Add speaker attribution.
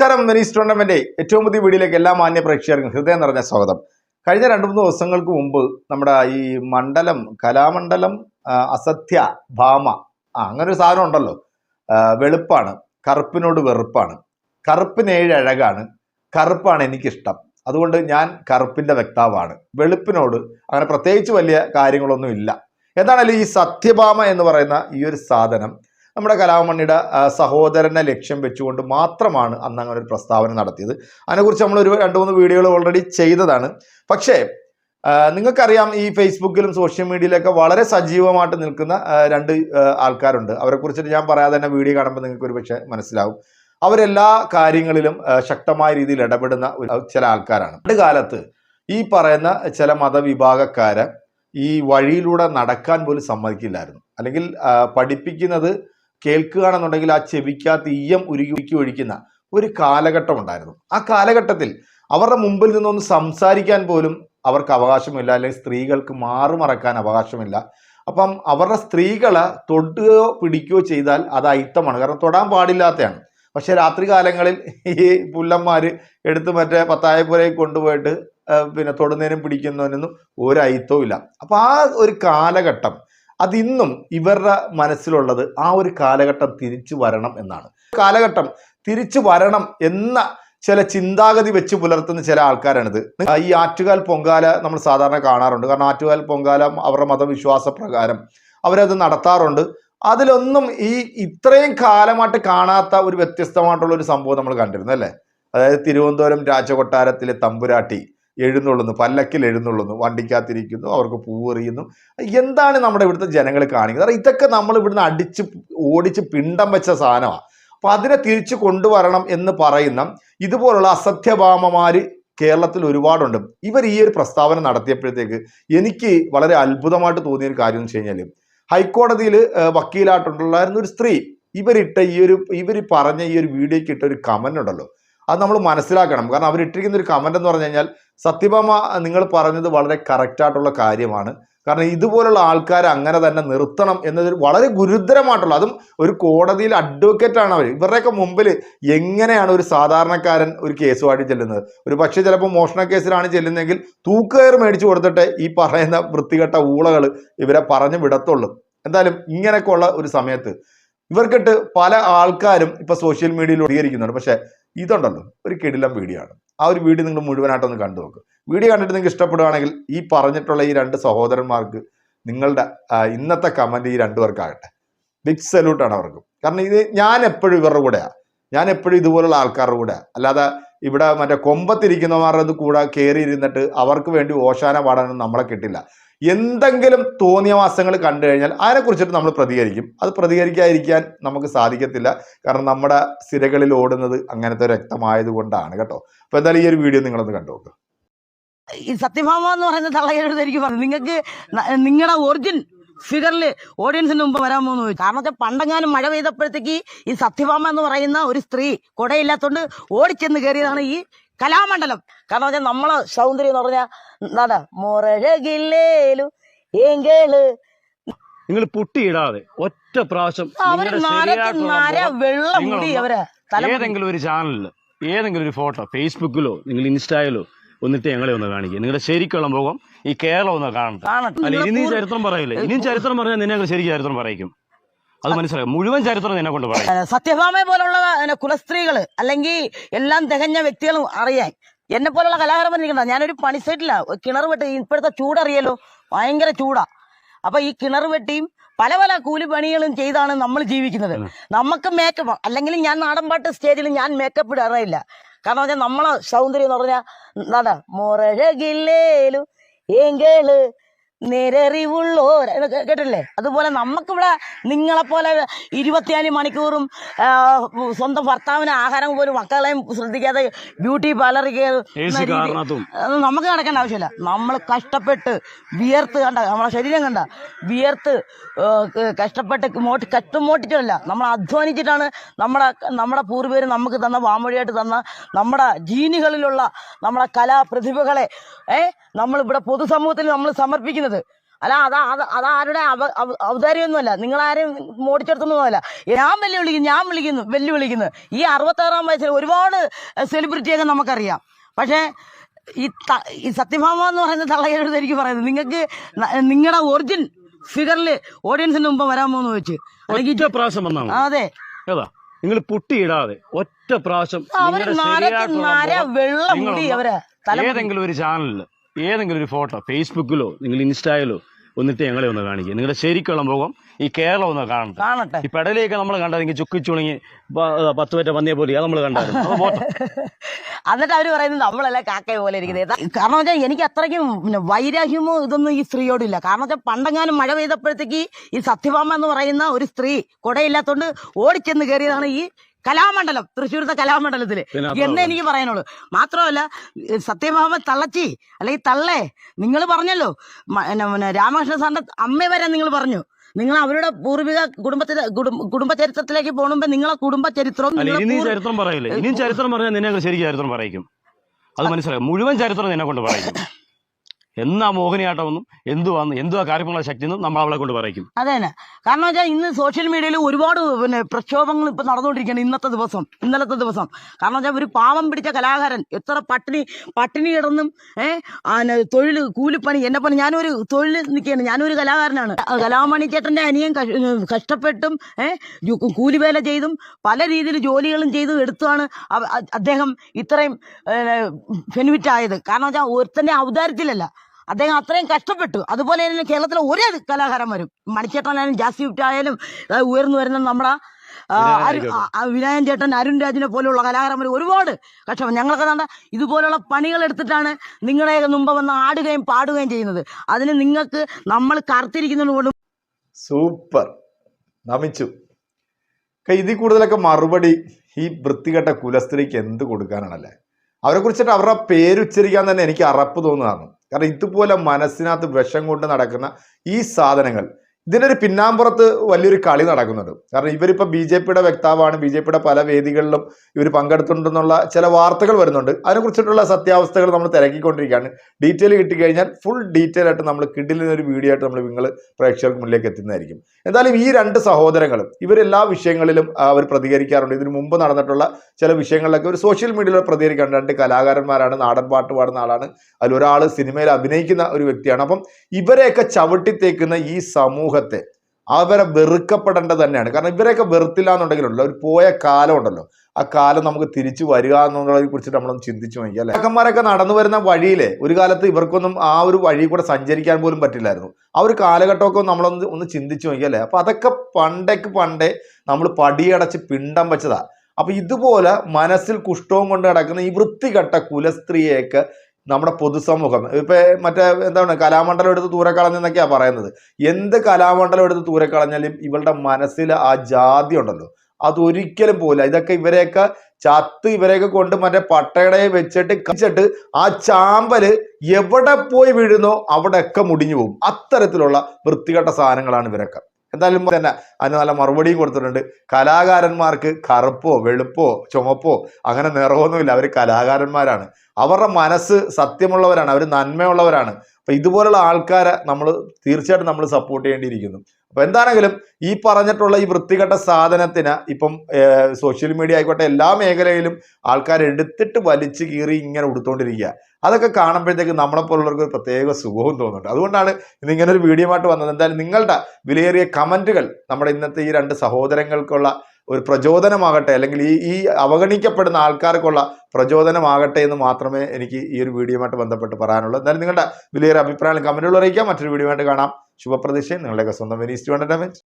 Speaker 1: നമസ്കാരം. Venice tournament ഏറ്റവും പുതിയ വീഡിയോയിലേക്ക് എല്ലാ മാന്യ പ്രേക്ഷകർക്കും ഹൃദയം നിറഞ്ഞ സ്വാഗതം. കഴിഞ്ഞ രണ്ട് മൂന്ന് ദിവസങ്ങൾക്ക് മുമ്പ് നമ്മുടെ ഈ മണ്ഡലം കലാമണ്ഡലം അസത്യ ഭാമ ആ അങ്ങനെ ഒരു സാധനം ഉണ്ടല്ലോ. വെളുപ്പാണ് കറുപ്പിനോട് വെറുപ്പാണ്. കറുപ്പിന് ഏഴ് അഴകാണ് കറുപ്പാണ് എനിക്കിഷ്ടം. അതുകൊണ്ട് ഞാൻ കറുപ്പിന്റെ വ്യക്താവാണ്. വെളുപ്പിനോട് അങ്ങനെ പ്രത്യേകിച്ച് വലിയ കാര്യങ്ങളൊന്നും ഇല്ല. എന്താണല്ലോ ഈ സത്യഭാമ എന്ന് പറയുന്ന ഈ ഒരു സാധനം നമ്മുടെ കലാമണ്ണിയുടെ സഹോദരനെ ലക്ഷ്യം വെച്ചുകൊണ്ട് മാത്രമാണ് അന്ന് അങ്ങനെ ഒരു പ്രസ്താവന നടത്തിയത്. അതിനെക്കുറിച്ച് നമ്മൾ ഒരു രണ്ട് മൂന്ന് വീഡിയോകൾ ഓൾറെഡി ചെയ്തതാണ്. പക്ഷേ നിങ്ങൾക്കറിയാം ഈ ഫേസ്ബുക്കിലും സോഷ്യൽ മീഡിയയിലൊക്കെ വളരെ സജീവമായിട്ട് നിൽക്കുന്ന രണ്ട് ആൾക്കാരുണ്ട്. അവരെ കുറിച്ചിട്ട് ഞാൻ പറയാതെ തന്നെ വീഡിയോ കാണുമ്പോൾ നിങ്ങൾക്ക് ഒരു പക്ഷേ മനസ്സിലാവും. അവരെല്ലാ കാര്യങ്ങളിലും ശക്തമായ രീതിയിൽ ഇടപെടുന്ന ചില ആൾക്കാരാണ്. പണ്ട് കാലത്ത് ഈ പറയുന്ന ചില മതവിഭാഗക്കാരെ ഈ വഴിയിലൂടെ നടക്കാൻ പോലും സമ്മതിക്കില്ലായിരുന്നു. അല്ലെങ്കിൽ പഠിപ്പിക്കുന്നത് കേൾക്കുകയാണെന്നുണ്ടെങ്കിൽ ആ ചെവിക്കകത്ത് ഈയം ഉരുകി ഒഴിക്കുന്ന ഒരു കാലഘട്ടം ഉണ്ടായിരുന്നു. ആ കാലഘട്ടത്തിൽ അവരുടെ മുമ്പിൽ നിന്നൊന്ന് സംസാരിക്കാൻ പോലും അവർക്ക് അവകാശമില്ല അല്ലെങ്കിൽ സ്ത്രീകൾക്ക് മാറുമറക്കാൻ അവകാശമില്ല. അപ്പം അവരുടെ സ്ത്രീകളെ തൊടുകയോ പിടിക്കുകയോ ചെയ്താൽ അത് അയിത്തമാണ്. കാരണം തൊടാൻ പാടില്ലാത്തതാണ് പക്ഷെ രാത്രി കാലങ്ങളിൽ ഈ പുല്ലന്മാർ എടുത്ത് മറ്റേ പത്തായപ്പുരയിൽ കൊണ്ടുപോയിട്ട് പിന്നെ തൊടുന്നതിനും പിടിക്കുന്നതിനൊന്നും ഒരു അയിത്തവും ഇല്ല അപ്പം ആ ഒരു കാലഘട്ടം അതിന്നും ഇവരുടെ മനസ്സിലുള്ളത് ആ ഒരു കാലഘട്ടം തിരിച്ചു വരണം എന്നാണ്. കാലഘട്ടം തിരിച്ചു വരണം എന്ന ചില ചിന്താഗതി വെച്ച് പുലർത്തുന്ന ചില ആൾക്കാരാണിത്. ഈ ആറ്റുകാൽ പൊങ്കാല നമ്മൾ സാധാരണ കാണാറുണ്ട്. കാരണം ആറ്റുകാൽ പൊങ്കാല അവരുടെ മതവിശ്വാസ പ്രകാരം അവരത് നടത്താറുണ്ട്. അതിലൊന്നും ഈ ഇത്രയും കാലമായിട്ട് കാണാത്ത ഒരു വ്യത്യസ്തമായിട്ടുള്ള ഒരു സംഭവം നമ്മൾ കണ്ടിരുന്നു അല്ലേ? അതായത് തിരുവനന്തപുരം രാജകൊട്ടാരത്തിലെ തമ്പുരാട്ടി എഴുന്നള്ളുന്നു പല്ലക്കിൽ എഴുന്നള്ളുന്നു വണ്ടിക്കകത്തിരിക്കുന്നു അവർക്ക് പൂവെറിയുന്നു. എന്താണ് നമ്മുടെ ഇവിടുത്തെ ജനങ്ങൾ കാണിക്കുന്നത്? കാരണം ഇതൊക്കെ നമ്മൾ ഇവിടുന്ന് അടിച്ച് ഓടിച്ച് പിണ്ടം വെച്ച സാധനമാണ് അപ്പൊ അതിനെ തിരിച്ചു കൊണ്ടുവരണം എന്ന് പറയുന്ന ഇതുപോലുള്ള അസത്യഭാമമാര് കേരളത്തിൽ ഒരുപാടുണ്ട്. ഇവർ ഈ ഒരു പ്രസ്താവന നടത്തിയപ്പോഴത്തേക്ക് എനിക്ക് വളരെ അത്ഭുതമായിട്ട് തോന്നിയ ഒരു കാര്യം എന്ന് വെച്ച് കഴിഞ്ഞാൽ ഹൈക്കോടതിയിൽ വക്കീലായിട്ടുണ്ടായിരുന്ന ഒരു സ്ത്രീ ഇവരിട്ട ഈ ഒരു ഇവർ പറഞ്ഞ ഈ ഒരു വീഡിയോയ്ക്ക് ഇട്ട ഒരു കമന്റ് ഉണ്ടല്ലോ. അത് നമ്മൾ മനസ്സിലാക്കണം. കാരണം അവരിട്ടിരിക്കുന്ന ഒരു കമന്റ് എന്ന് പറഞ്ഞു കഴിഞ്ഞാൽ സത്യഭാമ നിങ്ങൾ പറഞ്ഞത് വളരെ കറക്റ്റായിട്ടുള്ള കാര്യമാണ്. കാരണം ഇതുപോലുള്ള ആൾക്കാരെ അങ്ങനെ തന്നെ നിർത്തണം എന്നതൊരു വളരെ ഗുരുതരമായിട്ടുള്ള അതും ഒരു കോടതിയിൽ അഡ്വക്കേറ്റ് ആണ് അവർ ഇവരുടെയൊക്കെ മുമ്പിൽ എങ്ങനെയാണ് ഒരു സാധാരണക്കാരൻ ഒരു കേസുമായിട്ട് ചെല്ലുന്നത്? ഒരു പക്ഷേ ചിലപ്പോൾ മോഷണ കേസിലാണ് ചെല്ലുന്നതെങ്കിൽ തൂക്കുകയർ മേടിച്ചു കൊടുത്തിട്ട് ഈ പറയുന്ന വൃത്തികെട്ട ഊളകൾ ഇവരെ പറഞ്ഞു വിടത്തുള്ളൂ. എന്തായാലും ഇങ്ങനെയൊക്കെ ഉള്ള ഒരു സമയത്ത് ഇവർക്കിട്ട് പല ആൾക്കാരും ഇപ്പൊ സോഷ്യൽ മീഡിയയിൽ പ്രതികരിക്കുന്നുണ്ട്. പക്ഷെ ഇതുണ്ടല്ലോ ഒരു കിടിലം വീഡിയോ ആണ് ആ ഒരു വീഡിയോ നിങ്ങൾ മുഴുവനായിട്ടൊന്ന് കണ്ടു നോക്ക്. വീഡിയോ കണ്ടിട്ട് നിങ്ങൾക്ക് ഇഷ്ടപ്പെടുകയാണെങ്കിൽ ഈ പറഞ്ഞിട്ടുള്ള ഈ രണ്ട് സഹോദരന്മാർക്ക് നിങ്ങളുടെ ഇന്നത്തെ കമന്റ് ഈ രണ്ടുപേർക്കാകട്ടെ ബിഗ് സല്യൂട്ടാണ് അവർക്ക്. കാരണം ഇത് ഞാൻ എപ്പോഴും ഇവരുടെ കൂടെയാണ് ഞാൻ എപ്പോഴും ഇതുപോലുള്ള ആൾക്കാരുടെ കൂടെ അല്ലാതെ ഇവിടെ മറ്റേ കൊമ്പത്തിരിക്കുന്നവരുടെ കൂടെ കയറി ഇരുന്നിട്ട് അവർക്ക് വേണ്ടി ഓശാന പാടാനൊന്നും നമ്മളെ കിട്ടില്ല. എന്തെങ്കിലും തോന്നിയ മാസങ്ങൾ കണ്ടു കഴിഞ്ഞാൽ അതിനെക്കുറിച്ചിട്ട് നമ്മൾ പ്രതികരിക്കും. അത് പ്രതികരിക്കാതിരിക്കാൻ നമുക്ക് സാധിക്കത്തില്ല. കാരണം നമ്മുടെ സിരകളിൽ ഓടുന്നത് അങ്ങനത്തെ രക്തമായത് കൊണ്ടാണ് കേട്ടോ. അപ്പൊ എന്തായാലും ഈ ഒരു വീഡിയോ നിങ്ങളൊന്ന് കണ്ടു
Speaker 2: ഈ സത്യഭാമ എന്ന് പറയുന്ന തള്ളയുടെ എനിക്ക് പറഞ്ഞു. നിങ്ങൾക്ക് നിങ്ങളുടെ ഒറിജിൻ ഫിഗറിൽ ഓഡിയൻസിന് മുമ്പ് വരാൻ പോകുന്നു. കാരണം വെച്ചാൽ പണ്ടെങ്ങാനും മഴ പെയ്തപ്പോഴത്തേക്ക് ഈ സത്യഭാമ എന്ന് പറയുന്ന ഒരു സ്ത്രീ കുടയില്ലാത്തോണ്ട് ഓടിച്ചെന്ന് കയറിയതാണ് ഈ കലാമണ്ഡലം. കാരണം വെച്ചാൽ നമ്മളെ സൗന്ദര്യം എന്ന് പറഞ്ഞാൽ എന്താണ് മുറഴകില്ലേലു എങ്കിൽ
Speaker 3: നിങ്ങൾ പൊട്ടിയിടാതെ ഒറ്റ പ്രാവശ്യം ഏതെങ്കിലും ഒരു ചാനലിൽ ഏതെങ്കിലും ഒരു ഫോട്ടോ ഫേസ്ബുക്കിലോ നിങ്ങൾ ഇൻസ്റ്റയിലോ എന്നിട്ട് ഞങ്ങളെ ഒന്ന് കാണിക്കുക നിങ്ങളുടെ ശരിക്കുള്ള മുഖം ഈ കേരളം ഒന്ന് കാണട്ടെ. അല്ല ഇനി ചരിത്രം പറയില്ലേ? ഇനിയും ചരിത്രം പറഞ്ഞാൽ നിന്നെ ശരിക്കും ചരിത്രം പറയിക്കും. അത് മനസ്സിലാക്കും മുഴുവൻ ചരിത്രം എന്നെ കൊണ്ട് പറയാം.
Speaker 2: സത്യഭാമയെ പോലുള്ള കുലസ്ത്രീകൾ കുലസ്ത്രീകൾ അല്ലെങ്കിൽ എല്ലാം തികഞ്ഞ വ്യക്തികളും അറിയാൻ. എന്നെ പോലുള്ള കലാകാരന്മാർ ഇരിക്കണ്ട. ഞാനൊരു പണി സൈറ്റില്ല കിണർ വെട്ടി ഇപ്പോഴത്തെ ചൂടറിയല്ലോ? ഭയങ്കര ചൂടാ. അപ്പൊ ഈ കിണർ വെട്ടിയും പല പല കൂലിപ്പണികളും ചെയ്താണ് നമ്മൾ ജീവിക്കുന്നത്. നമുക്ക് മേക്കപ്പ് അല്ലെങ്കിൽ ഞാൻ നാടൻപാട്ട് സ്റ്റേജിൽ ഞാൻ മേക്കപ്പ് ഇടാറില്ല കാരണം വെച്ചാൽ നമ്മളെ സൗന്ദര്യം എന്ന് പറഞ്ഞാൽ എന്താണ് മുറഴകില്ലേലും ഏങ്കേൾ നിരറിവുള്ളോർ. കേട്ടില്ലേ അതുപോലെ നമുക്കിവിടെ നിങ്ങളെപ്പോലെ ഇരുപത്തിനാല് മണിക്കൂറും സ്വന്തം ഭർത്താവിന് ആഹാരം പോലും മക്കളെയും ശ്രദ്ധിക്കാതെ ബ്യൂട്ടി പാർലറിൽ നമുക്ക് നടക്കേണ്ട ആവശ്യമില്ല. നമ്മൾ കഷ്ടപ്പെട്ട് വിയർത്ത് കണ്ട നമ്മളെ ശരീരം കണ്ട വിയർത്ത് കഷ്ടപ്പെട്ട് മോട്ടി കഷ്ടമോട്ടിട്ടല്ല നമ്മൾ അധ്വാനിച്ചിട്ടാണ് നമ്മുടെ നമ്മുടെ പൂർവികർ നമുക്ക് തന്ന വാമൊഴിയായിട്ട് തന്ന നമ്മുടെ ജീനുകളിലുള്ള നമ്മുടെ കലാപ്രതിഭകളെ ഏ നമ്മളിവിടെ പൊതുസമൂഹത്തിൽ നമ്മൾ സമർപ്പിക്കുന്നത്. അല്ല അതാ അത് അതാരുടെ അവ ഔദാര്യമൊന്നുമല്ല. നിങ്ങളാരും മോടിച്ചെടുത്തൊന്നുമല്ല ഞാൻ വെല്ലുവിളിക്കുന്നു ഞാൻ വിളിക്കുന്നു വെല്ലു വിളിക്കുന്നു ഈ അറുപത്താറാം വയസ്സിൽ ഒരുപാട് സെലിബ്രിറ്റിയൊക്കെ നമുക്കറിയാം. പക്ഷേ ഈ ത- ഈ സത്യഭാമ എന്ന് പറയുന്ന തള്ളയോട് എനിക്ക് പറയുന്നത് നിങ്ങൾക്ക് നിങ്ങളുടെ ഒറിജിൻ ഫിഗറിൽ ഓഡിയൻസിന് മുമ്പ് വരാൻ പോകുന്നു വെച്ച്.
Speaker 3: ഒറ്റ പ്രാവശ്യം വന്നാണ്
Speaker 2: അതെ.
Speaker 3: നിങ്ങൾ പുട്ടിയിടാതെ ഒറ്റ പ്രാവശ്യം അവർ
Speaker 2: നര വെള്ള
Speaker 3: നിങ്ങളൊന്ന്
Speaker 2: അവരെ
Speaker 3: ഏതെങ്കിലും ഒരു ചാനലിൽ ഏതെങ്കിലും ഒരു ഫോട്ടോ ഫേസ്ബുക്കിലോ നിങ്ങൾ ഇൻസ്റ്റായിലോ എന്നിട്ട് ഞങ്ങളെ ഒന്ന് കാണിക്കുക നിങ്ങളുടെ ശരിക്കുള്ള മുഖം ഈ കേരളം ഒന്ന് കാണട്ടെ.
Speaker 2: കാണട്ടെ.
Speaker 3: ഈ പെടലേക്ക് നമ്മൾ കണ്ടതെങ്കിൽ ചുക്കി ചുണങ്ങി പത്ത് പറ്റ പന്നിയെ പോലെ അത് നമ്മൾ കണ്ടായിരുന്നു.
Speaker 2: എന്നിട്ട് അവർ പറയുന്നത് നമ്മളെല്ലാം കാക്കയെ പോലെ ഇരിക്കുന്നത് കാരണം വെച്ചാൽ എനിക്ക് അത്രയ്ക്കും പിന്നെ വൈരാഗ്യമോ ഇതൊന്നും ഈ സ്ത്രീയോടില്ല കാരണം വെച്ചാൽ പണ്ടെങ്ങാനും മഴ പെയ്തപ്പോഴത്തേക്ക് ഈ സത്യഭാമ എന്ന് പറയുന്ന ഒരു സ്ത്രീ കുടയില്ലാത്തോണ്ട് ഓടിച്ചെന്ന് കയറിയതാണ് ഈ കലാമണ്ഡലം തൃശ്ശൂരത്തെ
Speaker 3: കലാമണ്ഡലത്തിൽ.
Speaker 2: എന്ന് എനിക്ക് പറയാനുള്ളൂ. മാത്രമല്ല സത്യഭാമ തള്ളച്ചി അല്ലെങ്കിൽ തള്ളേ നിങ്ങൾ പറഞ്ഞല്ലോ. രാമകൃഷ്ണ സാറിന്റെ അമ്മ വരെ നിങ്ങൾ പറഞ്ഞു. നിങ്ങൾ അവരുടെ പൂർവിക കുടുംബത്തിലെ കുടുംബ ചരിത്രത്തിലേക്ക് പോകുമ്പോ നിങ്ങളെ കുടുംബ ചരിത്രവും
Speaker 3: ചരിത്രം പറയില്ലേ? ഇനിയും ചരിത്രം പറഞ്ഞാൽ നിന്നെ ശരിക്കും ചരിത്രം പറയും അത് മനസ്സിലായി? മുഴുവൻ ചരിത്രം നിന്നെ കൊണ്ട് പറയിക്കും. എന്നാ മോഹിനിയാട്ടമെന്നും എന്തുവാന്ന് എന്തുവാ കാര്യമുള്ള ശക്തി എന്നും നമ്മൾ അവളെ കൊണ്ട് പറയിക്കും.
Speaker 2: അതെ തന്നെ കാരണം വെച്ചാൽ ഇന്ന് സോഷ്യൽ മീഡിയയിൽ ഒരുപാട് പിന്നെ പ്രക്ഷോഭങ്ങൾ ഇപ്പൊ നടന്നുകൊണ്ടിരിക്കുകയാണ് ഇന്നത്തെ ദിവസം ഇന്നലത്തെ ദിവസം. കാരണം വെച്ചാൽ ഒരു പാവം പിടിച്ച കലാകാരൻ എത്ര പട്ടിണി പട്ടിണി കിടന്നും ഏഹ് തൊഴിൽ കൂലിപ്പണി എന്നെ പണി ഞാനൊരു തൊഴിൽ നിൽക്കുകയാണ്. ഞാനൊരു കലാകാരനാണ്. കലാമണി ചേട്ടന്റെ അനിയൻ കഷ്ടപ്പെട്ടും ഏഹ് കൂലിവേല ചെയ്തും പല രീതിയിൽ ജോലികളും ചെയ്തും എടുത്തുമാണ് അദ്ദേഹം ഇത്രയും ബെനിഫിറ്റ് ആയത് കാരണം വെച്ചാൽ ഒരുത്തന്റെ ഔദാര്യത്തിലല്ല അദ്ദേഹം അത്രയും കഷ്ടപ്പെട്ടു. അതുപോലെ തന്നെ കേരളത്തിലെ ഒരേ കലാകാരന്മാരും മണിച്ചേട്ടനായാലും ജാസി ഗിഫ്റ്റ് ആയാലും ഉയർന്നു വരുന്ന നമ്മുടെ. വിനായൻ ചേട്ടൻ അരുൺ രാജിനെ പോലെയുള്ള കലാകാരന്മാർ ഒരുപാട് കഷ്ടം. ഞങ്ങളൊക്കെ കണ്ട ഇതുപോലുള്ള പണികൾ എടുത്തിട്ടാണ് നിങ്ങളെ മുമ്പ് വന്ന് ആടുകയും പാടുകയും ചെയ്യുന്നത്. അതിന് നിങ്ങൾക്ക് നമ്മൾ കറുത്തിരിക്കുന്നത് കൊണ്ട്
Speaker 1: സൂപ്പർ. നമിച്ചു. ഇതിൽ കൂടുതലൊക്കെ മറുപടി ഈ വൃത്തികെട്ട കുലസ്ത്രീക്ക് എന്ത് കൊടുക്കാനാണല്ലേ? അവരെ കുറിച്ചിട്ട് അവരുടെ പേരുച്ചരിക്കാൻ തന്നെ എനിക്ക് അറപ്പ് തോന്നുകയാണ് കാരണം ഇതുപോലെ മനസ്സിനകത്ത് വിഷം കൊണ്ട് നടക്കുന്ന ഈ സാധനങ്ങൾ ഇതിനൊരു പിന്നാമ്പുറത്ത് വലിയൊരു കളി നടക്കുന്നുണ്ട് കാരണം ഇവരിപ്പോൾ ബി ജെ പിയുടെ വക്താവാണ് ബി ജെ പിയുടെ പല വേദികളിലും ഇവർ പങ്കെടുത്തിട്ടുണ്ടെന്നുള്ള ചില വാർത്തകൾ വരുന്നുണ്ട്. അതിനെക്കുറിച്ചിട്ടുള്ള സത്യാവസ്ഥകൾ നമ്മൾ തിരക്കിക്കൊണ്ടിരിക്കുകയാണ്. ഡീറ്റെയിൽ കിട്ടിക്കഴിഞ്ഞാൽ ഫുൾ ഡീറ്റെയിൽ ആയിട്ട് നമ്മൾ കിഡിലിന് ഒരു വീഡിയോ ആയിട്ട് നമ്മൾ നിങ്ങൾ പ്രേക്ഷകർക്ക് മുന്നിലേക്ക് എത്തുന്നതായിരിക്കും. എന്തായാലും ഈ രണ്ട് സഹോദരങ്ങളും ഇവരെല്ലാ വിഷയങ്ങളിലും അവർ പ്രതികരിക്കാറുണ്ട്. ഇതിനു മുമ്പ് നടന്നിട്ടുള്ള ചില വിഷയങ്ങളിലൊക്കെ ഒരു സോഷ്യൽ മീഡിയയിൽ പ്രതികരിക്കാറുണ്ട്. രണ്ട് കലാകാരന്മാരാണ് നാടൻ പാട്ട് പാടുന്ന ആളാണ്. അതിലൊരാൾ സിനിമയിൽ അഭിനയിക്കുന്ന ഒരു വ്യക്തിയാണ്. അപ്പം ഇവരെയൊക്കെ ചവിട്ടിത്തേക്കുന്ന ഈ സമൂഹത്തെ അവരെ വെറുക്കപ്പെടേണ്ടത് തന്നെയാണ്. കാരണം ഇവരെയൊക്കെ വെറുത്തില്ല എന്നുണ്ടെങ്കിലുണ്ടല്ലോ ഒരു പോയ കാലം ഉണ്ടല്ലോ. ആ കാലം നമുക്ക് തിരിച്ചു വരിക എന്നുള്ളതിനെ കുറിച്ചിട്ട് നമ്മളൊന്ന് ചിന്തിച്ചു നോക്കിയാൽ അല്ലേ? അക്കന്മാരൊക്കെ നടന്നു വരുന്ന വഴിയിലെ ഒരു കാലത്ത് ഇവർക്കൊന്നും ആ ഒരു വഴി കൂടെ സഞ്ചരിക്കാൻ പോലും പറ്റില്ലായിരുന്നു. ആ ഒരു കാലഘട്ടമൊക്കെ നമ്മളൊന്ന് ഒന്ന് ചിന്തിച്ചു നോക്കിയല്ലേ അപ്പൊ അതൊക്കെ പണ്ടേക്ക് പണ്ടേ നമ്മൾ പടിയടച്ച് പിണ്ടം വെച്ചതാ. അപ്പൊ ഇതുപോലെ മനസ്സിൽ കുഷ്ഠവും കൊണ്ട് കിടക്കുന്ന ഈ വൃത്തികെട്ട കുലസ്ത്രീയെയൊക്കെ നമ്മുടെ പൊതുസമൂഹം. ഇപ്പൊ മറ്റേ എന്താണ് കലാമണ്ഡലം എടുത്ത് ദൂരെ കളഞ്ഞെന്നൊക്കെയാ പറയുന്നത്. എന്ത് കലാമണ്ഡലം എടുത്ത് ദൂരെ കളഞ്ഞാലും ഇവളുടെ മനസ്സിൽ ആ ജാതി ഉണ്ടല്ലോ. അതൊരിക്കലും പോകില്ല ഇതൊക്കെ ഇവരെയൊക്കെ ചത്ത് ഇവരെയൊക്കെ കൊണ്ട് മറ്റേ പട്ടയുടെ വെച്ചിട്ട് കച്ചിട്ട് ആ ചാമ്പൽ എവിടെ പോയി വീഴുന്നോ അവിടെയൊക്കെ മുടിഞ്ഞു പോകും. അത്തരത്തിലുള്ള വൃത്തികെട്ട സാധനങ്ങളാണ് ഇവരൊക്കെ. എന്തായാലും തന്നെ അതിന് നല്ല മറുപടിയും കൊടുത്തിട്ടുണ്ട്. കലാകാരന്മാർക്ക് കറുപ്പോ വെളുപ്പോ ചുമപ്പോ അങ്ങനെ നിറവൊന്നുമില്ല. അവർ കലാകാരന്മാരാണ്. അവരുടെ മനസ്സ് സത്യമുള്ളവരാണ്. അവർ നന്മയുള്ളവരാണ്. അപ്പൊ ഇതുപോലുള്ള ആൾക്കാരെ നമ്മൾ തീർച്ചയായിട്ടും നമ്മൾ സപ്പോർട്ട് ചെയ്യേണ്ടിയിരിക്കുന്നു. അപ്പൊ എന്താണെങ്കിലും ഈ പറഞ്ഞിട്ടുള്ള ഈ വൃത്തികെട്ട സാധനത്തിന് ഇപ്പം സോഷ്യൽ മീഡിയ ആയിക്കോട്ടെ എല്ലാ മേഖലയിലും ആൾക്കാർ എടുത്തിട്ട് വലിച്ചു കീറി ഇങ്ങനെ ഉടുത്തോണ്ടിരിക്കുക അതൊക്കെ കാണുമ്പോഴത്തേക്ക് നമ്മളെപ്പോലുള്ളവർക്ക് ഒരു പ്രത്യേക സുഖവും തോന്നുന്നുണ്ട്. അതുകൊണ്ടാണ് ഇന്ന് ഒരു വീഡിയോ ആയിട്ട് വന്നത്. എന്തായാലും നിങ്ങളുടെ വിലയേറിയ കമന്റുകൾ നമ്മുടെ ഇന്നത്തെ ഈ രണ്ട് സഹോദരങ്ങൾക്കുള്ള ഒരു പ്രചോദനമാകട്ടെ അല്ലെങ്കിൽ ഈ ഈ അവഗണിക്കപ്പെടുന്ന ആൾക്കാർക്കുള്ള പ്രചോദനമാകട്ടെ എന്ന് മാത്രമേ എനിക്ക് ഈ ഒരു വീഡിയോയുമായിട്ട് ബന്ധപ്പെട്ട് പറയാനുള്ളൂ. എന്തായാലും നിങ്ങളുടെ വലിയൊരു അഭിപ്രായം കമന്റുകൾ അറിയിക്കാം. മറ്റൊരു വീഡിയോ ആയിട്ട് കാണാം. ശുഭപ്രതീക്ഷയും. നിങ്ങളുടെയൊക്കെ സ്വന്തം വിനീസ് ടു